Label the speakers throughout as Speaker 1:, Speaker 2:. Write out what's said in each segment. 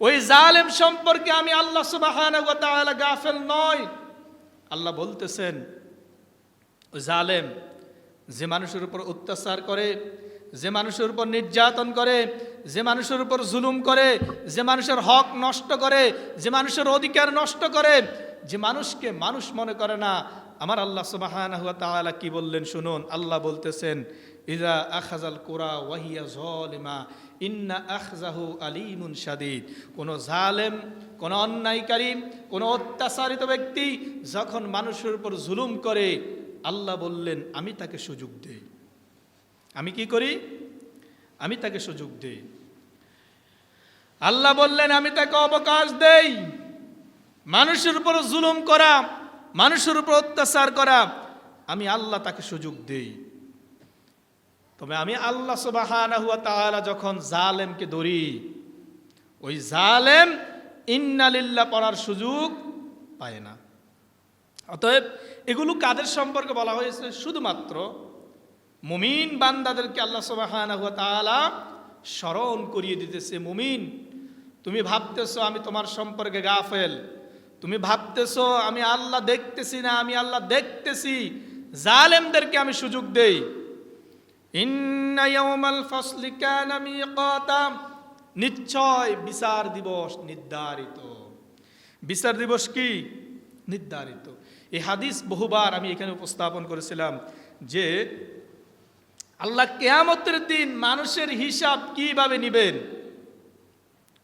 Speaker 1: ওই জালেম সম্পর্কে আমি আল্লাহ সুবাহ গাফেল নয় আল্লাহ বলতেছেন, ওই জালেম যে মানুষের উপর অত্যাচার করে, যে মানুষের উপর নির্যাতন করে, যে মানুষের উপর জুলুম করে, যে মানুষের হক নষ্ট করে, যে মানুষের অধিকার নষ্ট করে, যে মানুষকে মানুষ মনে করে না, আমার আল্লাহ সুবাহান তাআলা কি বললেন শুনুন। আল্লাহ বলতেছেন ইদা আখাজাল কোরা ওয়াহিয়া জলিমা ইন্না আখজাহু আলিমুন শাদিদ। কোনো জালেম, কোনো অন্যায়কারী, কোনো অত্যাচারিত ব্যক্তি যখন মানুষের উপর জুলুম করে, আল্লাহ বললেন, আমি তাকে সুযোগ দেই। আমি কি করি? আমি তাকে সুযোগ দেই। আল্লাহ বললেন, আমি তাকে অবকাশ দেই। মানুষের উপর জুলুম করা, মানুষের উপর অত্যাচার করা, আমি আল্লাহ তাকে সুযোগ দেই। তবে আমি আল্লাহ সুবাহানা হুয়া তাআলা যখন জালেমকে ধরি, ওই জালেম ইন্নালিল্লাহ পড়ার সুযোগ পায় না। অতএব এগুলো কাদের সম্পর্কে বলা হয়েছে? শুধুমাত্র মুমিন বান্দাদেরকে আল্লাহ সুবাহানা হুয়া তাআলা স্মরণ করিয়ে দিতেছে, মুমিন, তুমি ভাবতেছো আমি তোমার সম্পর্কে গাফেল, তুমি ভাবতেছো আমি আল্লাহ দেখতেছি না, আমি আল্লাহ দেখতেছি, জালেমদেরকে আমি সুযোগ দেই ইন্না ইয়াউমাল ফাসলি কানা মিকাতা নিশ্চয় বিচার দিবস নির্ধারিত। বিচার দিবস কি? নির্ধারিত। এই হাদিস বহুবার আমি এখানে উপস্থাপন করেছিলাম যে আল্লাহ কেয়ামতের দিন মানুষের হিসাব কীভাবে নিবেন?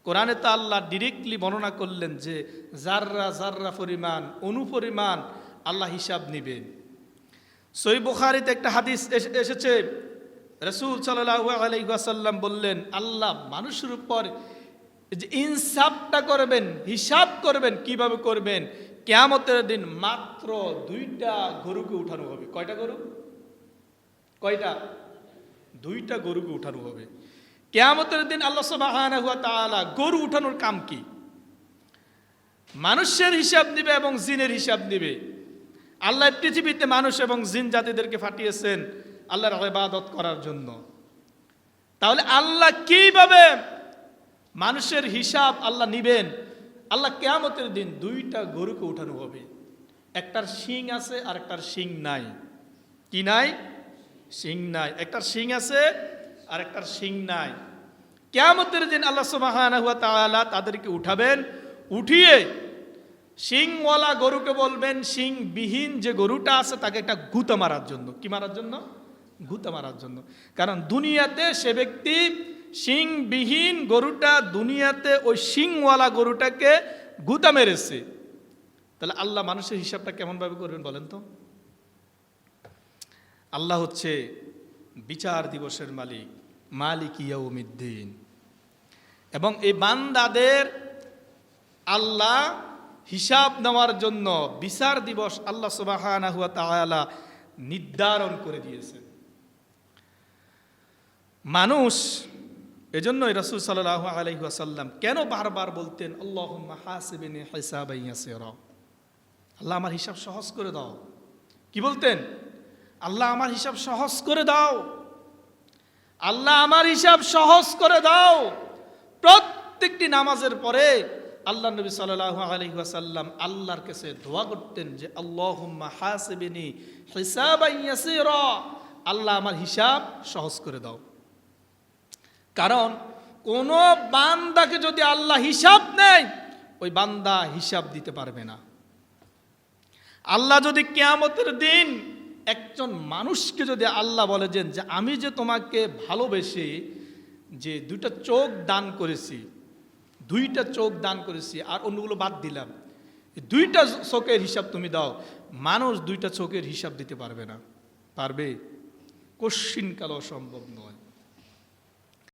Speaker 1: কোরআনে তো আল্লাহ ডিরেক্টলি বর্ণনা করলেন যে জাররা জাররা পরিমাণ, অনুপরিমাণ আল্লাহ হিসাব নিবেন। সই বুখারিতে একটা হাদিস এসে- এসেছে রসুল সাল্লাহ আলাইসাল্লাম বললেন, আল্লাহ মানুষের উপর যে ইনসাফটা করবেন, হিসাব করবেন, কীভাবে করবেন, কেয়ামতের দিন মাত্র দুইটা গরুকে উঠানো হবে। কয়টা গরু? কয়টা? দুইটা গরুকে উঠানো হবে। কেয়ামতের দিন আল্লাহ সুবহানাহু ওয়া তাআলা গরু উঠানোর কাম কি? মানুষের হিসাব নিবে এবং জিনের হিসাব নিবে। আল্লাহ পৃথিবীতে মানুষ এবং জিন জাতিদেরকে ফাটিয়েছেন। আল্লাহর ইবাদত করার জন্য। তাহলে আল্লাহ কীভাবে মানুষের হিসাব আল্লাহ নিবেন? আল্লাহ কেয়ামতের দিন দুইটা গরুকে উঠানো হবে। একটার শিং আছে আর একটার শিং নাই। কি নাই? শিং নাই। একটার শিং আছে আর একটার শিং নাই। কেয়ামতের দিন আল্লাহ সুবহানাহু ওয়া তাআলা তাদেরকে উঠাবেন। উঠিয়ে শিংওয়ালা গরুকে বলবেন, শিংবিহীন যে গরুটা আছে তাকে একটা গুতা মারার জন্য। কি মারার জন্য? গুতা মারার জন্য। কারণ দুনিয়াতে সে ব্যক্তি শিংবিহীন গরুটা, দুনিয়াতে ওই শিংওয়ালা গরুটাকে গুতা মেরেছে। তাহলে আল্লাহ মানুষের হিসাবটা কেমনভাবে করবেন বলেন তো? আল্লাহ হচ্ছে বিচার দিবসের মালিক মালিক ইয়াউমিদ্দিন। এবং এই বান্দাদের আল্লাহ হিসাব নেওয়ার জন্য বিচার দিবস আল্লাহ তাআলা নির্ধারণ করে দিয়েছেন। মানুষ, এজন্যই রসুল সাল্লাহ আলহিহাসাল্লাম কেন বারবার বলতেন আল্লাহ হাসিবিনী আল্লাহ আমার হিসাব সহজ করে দাও। কি বলতেন? আল্লাহ আমার হিসাব সহজ করে দাও। আল্লাহ আমার হিসাব সহজ করে দাও। প্রত্যেকটি নামাজের পরে আল্লাহ নবী সাল্লাহ আলহিহাসাল্লাম আল্লাহর কাছে দোয়া করতেন যে আল্লাহ হাসিবিনী হিসাবাইয়াসেরা আল্লাহ আমার হিসাব সহজ করে দাও। কারণ কোন বান্দাকে যদি আল্লাহ হিসাব নেয়, ওই বান্দা হিসাব দিতে পারবে না। আল্লাহ যদি কেয়ামতের দিন একজন মানুষকে যদি আল্লাহ বলে যে আমি যে তোমাকে ভালোবেসে যে দুইটা চোখ দান করেছি, দুইটা চোখ দান করেছি, আর অন্যগুলো বাদ দিলাম দুইটা চোখের হিসাব তুমি দাও, মানুষ দুইটা চোখের হিসাব দিতে পারবে না। পারবে? কশ্চিনকালও অসম্ভব নয়।